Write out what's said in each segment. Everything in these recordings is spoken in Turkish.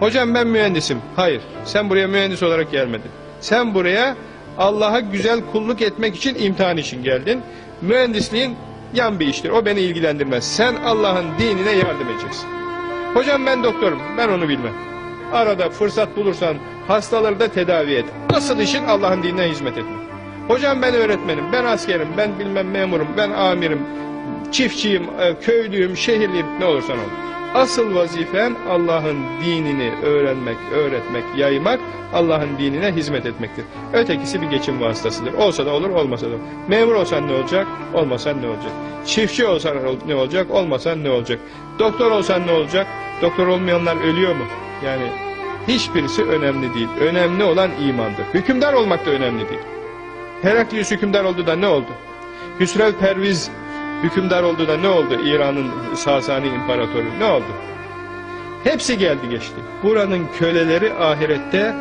Hocam ben mühendisim. Hayır. Sen buraya mühendis olarak gelmedin. Sen buraya Allah'a güzel kulluk etmek için imtihan için geldin. Mühendisliğin yan bir iştir. O beni ilgilendirmez. Sen Allah'ın dinine yardım edeceksin. Hocam ben doktorum. Ben onu bilmem. Arada fırsat bulursan hastaları da tedavi et. Nasıl işin Allah'ın dinine hizmet etmek. Hocam ben öğretmenim, ben askerim, ben bilmem memurum, ben amirim, çiftçiyim, e, köylüyüm, şehirliyim ne olursan ol. Asıl vazifen Allah'ın dinini öğrenmek, öğretmek, yaymak, Allah'ın dinine hizmet etmektir. Ötekisi bir geçim vasıtasıdır. Olsa da olur, olmasa da olur. Memur olsan ne olacak, olmasan ne olacak? Çiftçi olsan ne olacak, olmasan ne olacak? Doktor olsan ne olacak? Doktor olmayanlar ölüyor mu? Yani hiçbirisi önemli değil. Önemli olan imandır. Hükümdar olmak da önemli değil. Heraklius hükümdar oldu da ne oldu? Hüsrev Perviz hükümdar oldu da ne oldu? İran'ın Sasani İmparatoru ne oldu? Hepsi geldi geçti. Buranın köleleri ahirette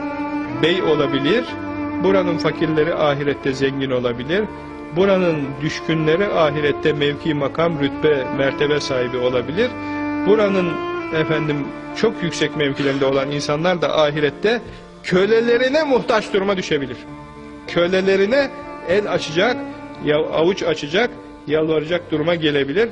bey olabilir. Buranın fakirleri ahirette zengin olabilir. Buranın düşkünleri ahirette mevki, makam, rütbe, mertebe sahibi olabilir. Buranın efendim çok yüksek mevkilerinde olan insanlar da ahirette kölelerine muhtaç duruma düşebilir kölelerine el açacak, ya- avuç açacak, yalvaracak duruma gelebilir.